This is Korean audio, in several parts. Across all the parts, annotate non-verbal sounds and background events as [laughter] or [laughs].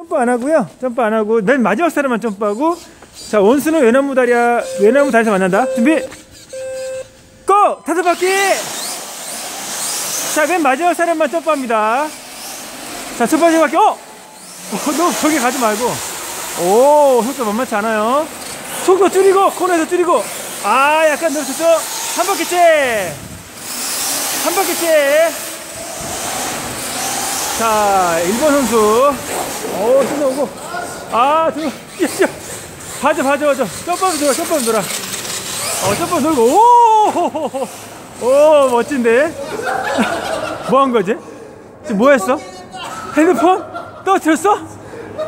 점프 안 하고요. 점프 안 하고 맨 마지막 사람만 점프하고 자 원수는 외나무 다리야 외나무 다리에서 만난다. 준비 고 다섯 바퀴 자 맨 마지막 사람만 점프합니다. 자 첫 번째 바퀴 어, 어너 저기 가지 말고 오 속도 만만치 않아요. 속도 줄이고 코너에서 줄이고 아 약간 늘었었죠. 한 바퀴째 한 바퀴째 자 1번 선수. 오 들어오고. 아 들어. 뛰어 봐줘 봐줘 봐줘. 점프하면 점프하면 어 점프 돌고. 오 오 멋진데? [laughs] 뭐 한 거지? 지금 뭐 했어? 핸드폰? 떨어뜨렸어?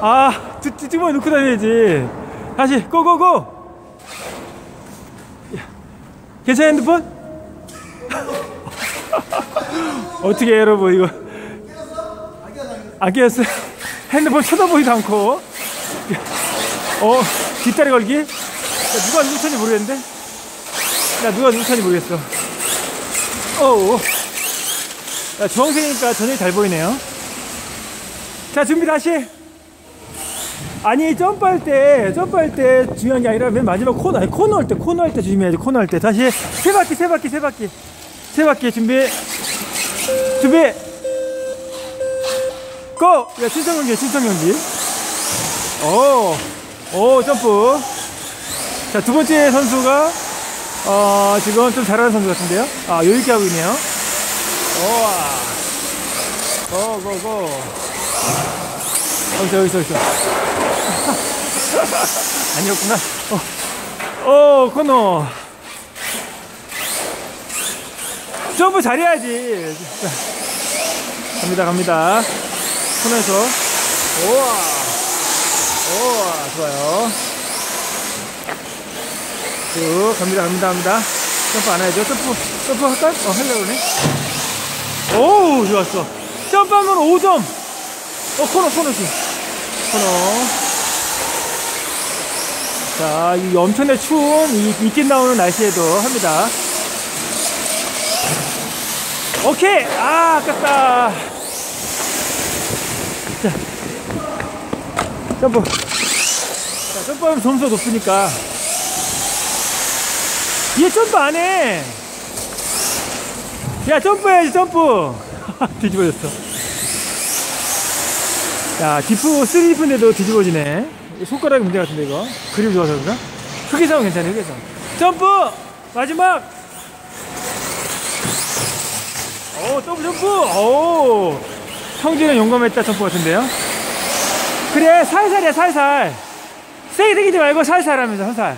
아 뒷주머니 넣고 다녀야지. 다시 고고고. 괜찮아 핸드폰? [laughs] 어떻게 해, 여러분 이거 아끼었어요 핸드폰 쳐다보지도 않고. 어 뒷다리 걸기? 야, 누가 누구찬지 모르겠는데? 야 누가 누구찬지 모르겠어. 어우 야 주황색이니까 저녁이 잘 보이네요. 자 준비 다시. 아니 점프할 때 점프할 때 중요한 게 아니라 맨 마지막 코너 아니 코너 할 때 코너 할 때 조심해야지 코너 할 때. 다시 세 바퀴 세 바퀴 세 바퀴. 세 바퀴 준비. 준비 고! 야, 친선 경기, 친선 경기. 오, 오, 점프. 자, 두 번째 선수가, 어, 지금 좀 잘하는 선수 같은데요? 아, 여유있게 하고 있네요. 우와. 고, 고, 고. 여기서, 여기서, 여기서. [laughs] 아니었구나. 어, 어, 코너. 점프 잘해야지. 자, 갑니다, 갑니다. 손에서. 우와. 우와 좋아요. 쭉 갑니다. 갑니다. 갑니다. 점프 안 해야죠. 점프 점프 할까? 어 하려고 그러네. 오우 좋았어. 점프하면 5점. 어 코너 코너 지 코너. 자, 이 엄청나게 추운 이 이끼 나오는 날씨에도 합니다. 오케이! 아, 아깝다. 자, 점프. 자, 점프하면 점수가 높으니까. 얘 점프 안 해. 야, 점프해야지, 점프. [laughs] 뒤집어졌어. 야, 디프 3디프인데도 뒤집어지네. 손가락이 문제 같은데, 이거. 그림 좋아서 그런가? 흑의성 괜찮아, 흑의성. 점프! 마지막! 오, 더블 점프! 오! 성진은 용감했다 점프 같은데요? 그래, 살살이야, 살살. 세게 당기지 말고 살살 하면서, 살살.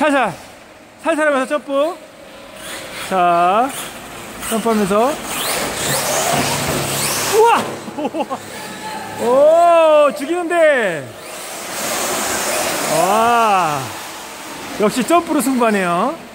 살살. 살살 하면서 점프. 자, 점프하면서. 우와! [laughs] 오, 죽이는데. 와. 역시 점프로 승부하네요.